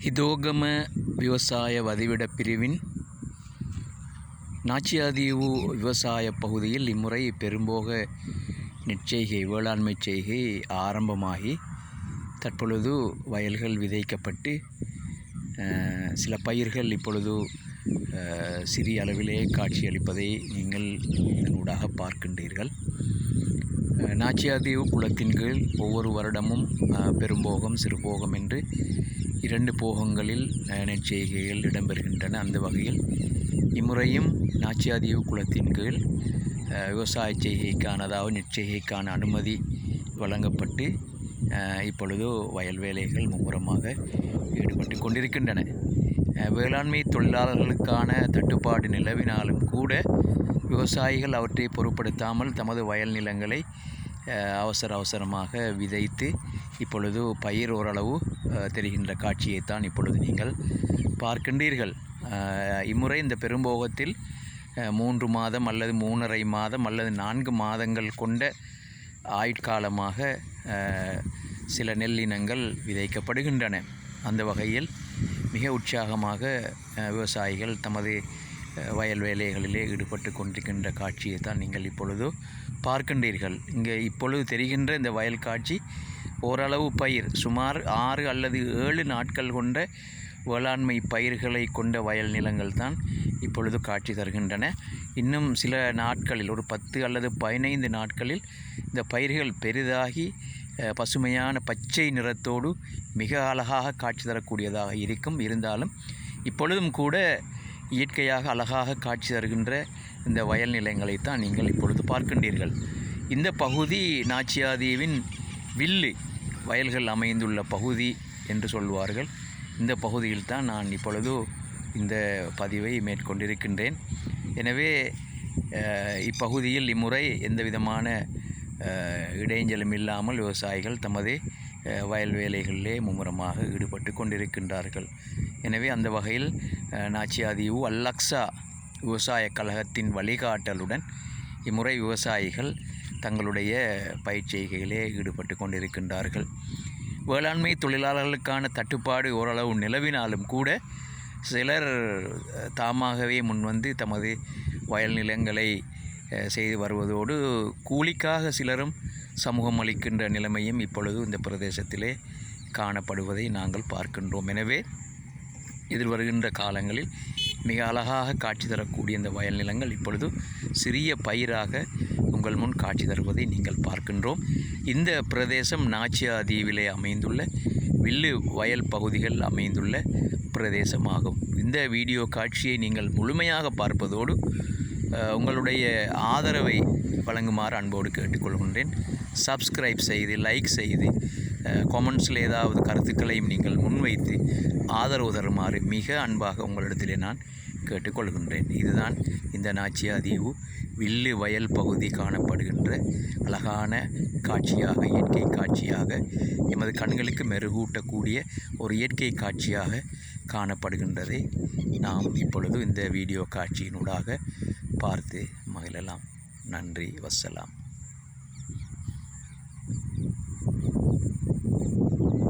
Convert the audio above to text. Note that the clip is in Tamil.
ஹிதோகம விவசாய வதிவிடப் பிரிவின் நாச்சியாதீவு விவசாய பகுதியில் இம்முறை பெரும்போக நெற்செய்கை வேளாண்மை செய்கை ஆரம்பமாகி தற்பொழுது வயல்கள் விதைக்கப்பட்டு சில பயிர்கள் இப்பொழுது சிறிய அளவிலே காட்சியளிப்பதை நீங்கள் இதனூடாக பார்க்கின்றீர்கள். நாச்சியாதீவு குளத்தின் கீழ் ஒவ்வொரு வருடமும் பெரும்போகம் சிறுபோகம் என்று இரண்டு போகங்களில் அஹ், இடம்பெறுகின்றன. அந்த வகையில் இம்முறையும் நாச்சியாதீவு குளத்தின் கீழ் விவசாய செய்கைக்கான அதாவது நெற்செய்கைக்கான அனுமதி வழங்கப்பட்டு இப்பொழுது வயல் வேலைகள் மும்முரமாக ஈடுபட்டு கொண்டிருக்கின்றன. வேளாண்மை தொழிலாளர்களுக்கான தட்டுப்பாடு நிலவினாலும் கூட விவசாயிகள் அவற்றை பொருட்படுத்தாமல் தமது வயல் நிலங்களை அவசர அவசரமாக விதைத்து இப்பொழுது பயிர் ஓரளவு தெரிகின்ற காட்சியைத்தான் இப்பொழுது நீங்கள் பார்க்கின்றீர்கள். இம்முறை இந்த பெரும்போகத்தில் மூன்று மாதம் அல்லது மூணரை மாதம் அல்லது நான்கு மாதங்கள் கொண்ட ஆயுட்காலமாக சில நெல்லினங்கள் விதைக்கப்படுகின்றன. அந்த வகையில் மிக உற்சாகமாக விவசாயிகள் தமது வயல் வேலைகளிலே ஈடுபட்டு கொண்டிருக்கின்ற காட்சியை தான் நீங்கள் இப்பொழுது பார்க்கின்றீர்கள். இங்கே இப்பொழுது தெரிகின்ற இந்த வயல் காட்சி ஓரளவு பயிர் சுமார் ஆறு அல்லது ஏழு நாட்கள் கொண்ட வேளாண்மை பயிர்களை கொண்ட வயல் நிலங்கள் தான் இப்பொழுது காட்சி தருகின்றன. இன்னும் சில நாட்களில் ஒரு பத்து அல்லது பதினைந்து நாட்களில் இந்த பயிர்கள் பெரிதாகி பசுமையான பச்சை நிறத்தோடு மிக அழகாக காட்சி தரக்கூடியதாக இருக்கும். இருந்தாலும் இப்பொழுதும் கூட இயற்கையாக அழகாக காட்சி தருகின்ற இந்த வயல் நிலங்களைத்தான் நீங்கள் இப்பொழுது பார்க்கின்றீர்கள். இந்த பகுதி நாச்சியாதீவின் வில்லு வயல்கள் அமைந்துள்ள பகுதி என்று சொல்வார்கள். இந்த பகுதியில் தான் நான் இப்பொழுது இந்த பதிவை மேற்கொண்டிருக்கின்றேன். எனவே இப்பகுதியில் இம்முறை எந்த விதமான இடைஞ்சலும் இல்லாமல் விவசாயிகள் தமது வயல் வேலைகளிலே மும்முரமாக ஈடுபட்டு கொண்டிருக்கின்றார்கள். எனவே அந்த வகையில் அஹ், நாச்சியாதீவு அல்லக்ஸா விவசாய கழகத்தின் வழிகாட்டலுடன் இம்முறை விவசாயிகள் தங்களுடைய பயிர் செய்கையிலே ஈடுபட்டு கொண்டிருக்கின்றார்கள். வேளாண்மை தொழிலாளர்களுக்கான தட்டுப்பாடு ஓரளவு நிலவினாலும் கூட சிலர் தாமாகவே முன்வந்து தமது வயல் நிலங்களை செய்து வருவதோடு கூலிக்காக சிலரும் சமூகம் அளிக்கின்ற நிலைமையும் இப்பொழுது இந்த பிரதேசத்திலே காணப்படுவதை நாங்கள் பார்க்கின்றோம். எனவே எதிர்வருகின்ற காலங்களில் மிக அழகாக காட்சி தரக்கூடிய இந்த வயல் நிலங்கள் இப்பொழுது சிறிய பயிராக உங்கள் முன் காட்சி தருவதை நீங்கள் பார்க்கின்றோம். இந்த பிரதேசம் நாச்சியா தீவிலே அமைந்துள்ள வில்லு வயல் பகுதிகள் அமைந்துள்ள பிரதேசமாகும். இந்த வீடியோ காட்சியை நீங்கள் முழுமையாக பார்ப்பதோடு உங்களுடைய ஆதரவை வழங்குமாறு அன்போடு கேட்டுக்கொள்கின்றேன். சப்ஸ்கிரைப் செய்து லைக் செய்து காமெண்ட்ஸில் ஏதாவது கருத்துக்களையும் நீங்கள் முன்வைத்து ஆதரவு தருமாறு மிக அன்பாக உங்களிடத்திலே நான் கேட்டுக்கொள்கின்றேன். இதுதான் இந்த நாச்சியா தீவு வில்லு வயல் பகுதி காணப்படுகின்ற அழகான காட்சியாக இயற்கை காட்சியாக எமது கண்களுக்கு மெருகூட்டக்கூடிய ஒரு இயற்கை காட்சியாக காணப்படுகின்றதை நாம் இப்பொழுது இந்த வீடியோ காட்சியினூடாக பார்த்து மகிழலாம். நன்றி வசலாம்.